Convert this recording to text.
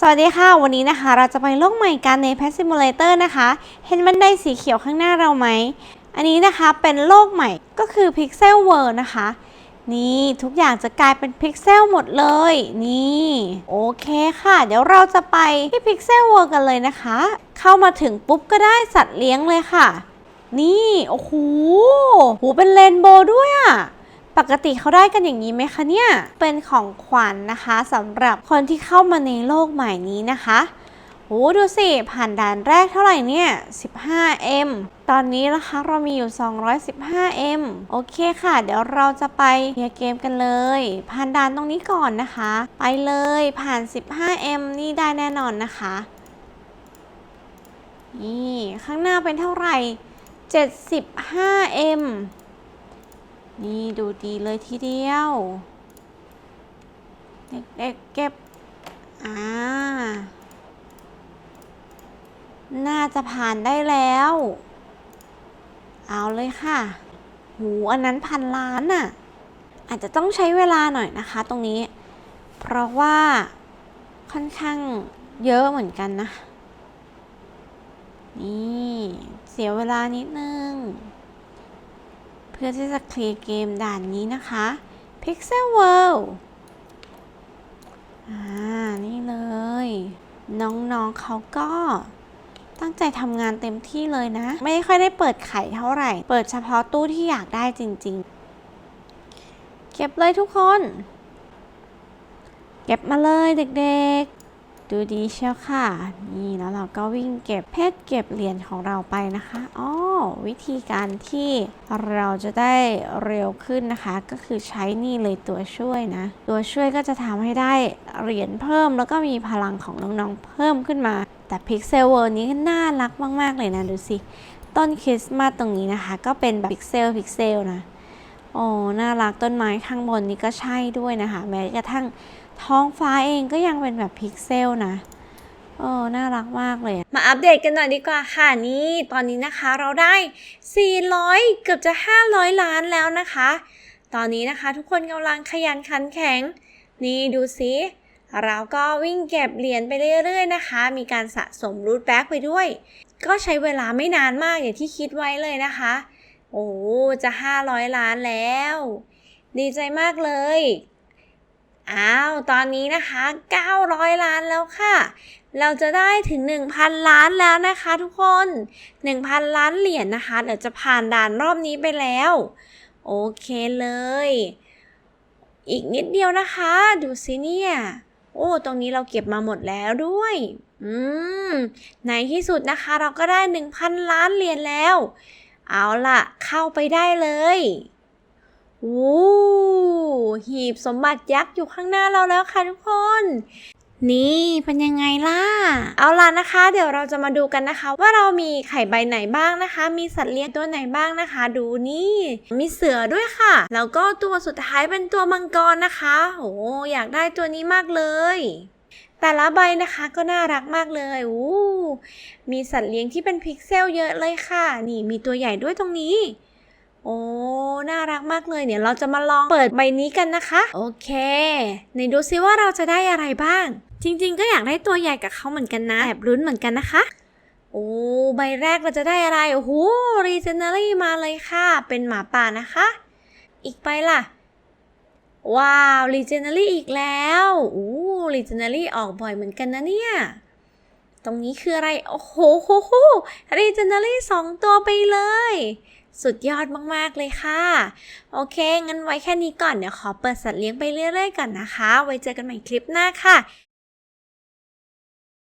สวัสดีค่ะ วันนี้นะคะเราจะไปโลกใหม่กันใน Pet Simulator นะคะ เห็นบันไดสีเขียวข้างหน้าเราไหม อันนี้นะคะเป็นโลกใหม่ก็คือ Pixel World นะคะ นี่ทุกอย่างจะกลายเป็นพิกเซลหมดเลย นี่ โอเคค่ะ เดี๋ยวเราจะไปที่ Pixel World กันเลยนะคะ เข้ามาถึงปุ๊บก็ได้สัตว์เลี้ยงเลยค่ะ นี่ โอ้โหโหเป็นเรนโบว์ด้วยอะ ปกติเขาได้กันอย่างนี้ไหมคะเนี่ย เป็นของขวัญนนะคะสำหรับคนที่เข้ามาในโลกใหม่นี้นะคะโอ้ดูสิ ผ่านด่านแรกเท่าไหร่เนี่ย 15M ตอนนี้นะคะเรามีอยู่ 215M โอเคค่ะ เดี๋ยวเราจะไปเลียเกมกันเลย ผ่านด่านตรงนี้ก่อนนะคะ ไปเลยผ่าน 15M นี่ได้แน่นอนนะคะ นี่ ข้างหน้าเป็นเท่าไหร่ 75M นี่ดูดีเลยทีเดียว เด็กๆเก็บ อ่า น่าจะผ่านได้แล้ว เอาเลยค่ะ หูอันนั้นพันล้านน่ะ อาจจะต้องใช้เวลาหน่อยนะคะตรงนี้ เพราะว่าค่อนข้างเยอะเหมือนกันนะ นี่ เสียเวลานิดนึง พื่อที่จะเคลียร์เกมด่านนี้นะคะ Pixel World อ่า นี่เลย น้องๆเขาก็ตั้งใจทำงานเต็มที่เลยนะ ไม่ค่อยได้เปิดไข่เท่าไหร่ เปิดเฉพาะตู้ที่อยากได้จริง ๆ เก็บเลยทุกคน เก็บมาเลยเด็ก ๆ ดูดีเชียวค่ะ นี่แล้วเราก็วิ่งเก็บเพชรเก็บเหรียญของเราไปนะคะอ๋อวิธีการที่เราจะได้เร็วขึ้นนะคะ ก็คือใช้นี่เลยตัวช่วยนะ ตัวช่วยก็จะทำให้ได้เหรียญเพิ่ม แล้วก็มีพลังของน้องๆเพิ่มขึ้นมา แต่ Pixel World นี้น่ารักมาก ๆ เลยนะ ดูสิ ต้นคริสต์มาสตรงนี้นะคะ ก็เป็นแบบพิกเซลพิกเซลนะโอ้น่ารักต้นไม้ข้างบนนี้ก็ใช่ด้วยนะคะ แม้กระทั่ง ท้องฟ้าเองก็ยังเป็นแบบพิกเซลนะโอ้น่ารักมากเลย มาอัปเดตกันหน่อยดีกว่าค่ะนี่ ตอนนี้นะคะเราได้ 400 เกือบจะ 500 ล้านแล้วนะคะ ตอนนี้นะคะทุกคนกำลังขยันขันแข็ง นี่ดูสิเราก็วิ่งเก็บเหรียญไปเรื่อย ๆ นะคะ มีการสะสมรูทแบ็กไปด้วย ก็ใช้เวลาไม่นานมากอย่างที่คิดไว้เลยนะคะ โอ้จะ 500 ล้านแล้ว ดีใจมากเลย อ้าว ตอนนี้นะคะ 900 ล้านแล้วค่ะ เราจะได้ถึง 1,000 ล้านแล้วนะคะทุกคน 1,000 ล้านเหรียญนะคะ เดี๋ยวจะผ่านด่านรอบนี้ไปแล้ว โอเคเลย อีกนิดเดียวนะคะ ดูสิเนี่ย โอ้ ตรงนี้เราเก็บมาหมดแล้วด้วย อืม ในที่สุดนะคะเราก็ได้ 1,000 ล้านเหรียญแล้ว เอาล่ะ เข้าไปได้เลย โอ้หีบสมบัติยักษ์อยู่ข้างหน้าเราแล้วค่ะทุกคน นี่เป็นยังไงล่ะ เอาล่ะนะคะ เดี๋ยวเราจะมาดูกันนะคะ ว่าเรามีไข่ใบไหนบ้างนะคะ มีสัตว์เลี้ยงตัวไหนบ้างนะคะ ดูนี่ มีเสือด้วยค่ะ แล้วก็ตัวสุดท้ายเป็นตัวมังกรนะคะโอ้อยากได้ตัวนี้มากเลยแต่ละใบนะคะก็น่ารักมากเลยอู้มีสัตว์เลี้ยงที่เป็นพิกเซลเยอะเลยค่ะ นี่มีตัวใหญ่ด้วยตรงนี้ โอ้ น่ารักมากเลยเดี๋ยเราจะมาลองเปิดใบนี้กันนะคะ โอเคไหนดูซิว่าเราจะได้อะไรบ้าง จริงๆ ก็อยากได้ตัวใหญ่กับเขาเหมือนกันนะแอบรุ้นเหมือนกันนะคะ โอ้ ใบแรกเราจะได้อะไร โอ้โหรีเจเนอรี่มาเลยค่ะ เป็นหมาป่านะคะ อีกใบล่ะ ว้าวรีเจเนอรี่อีกแล้วโอ้รีเจเนอรี่ออกบ่อยเหมือนกันนะเนี่ยตรงนี้คืออะไร โอ้โหโหโหรีเจเนอรี่สองตัวไปเลย สุดยอดมากๆเลยค่ะ โอเค งั้นไว้แค่นี้ก่อน เดี๋ยวขอเปิดสัตว์เลี้ยงไปเรื่อยๆก่อนนะคะ ไว้เจอกันใหม่คลิปหน้าค่ะ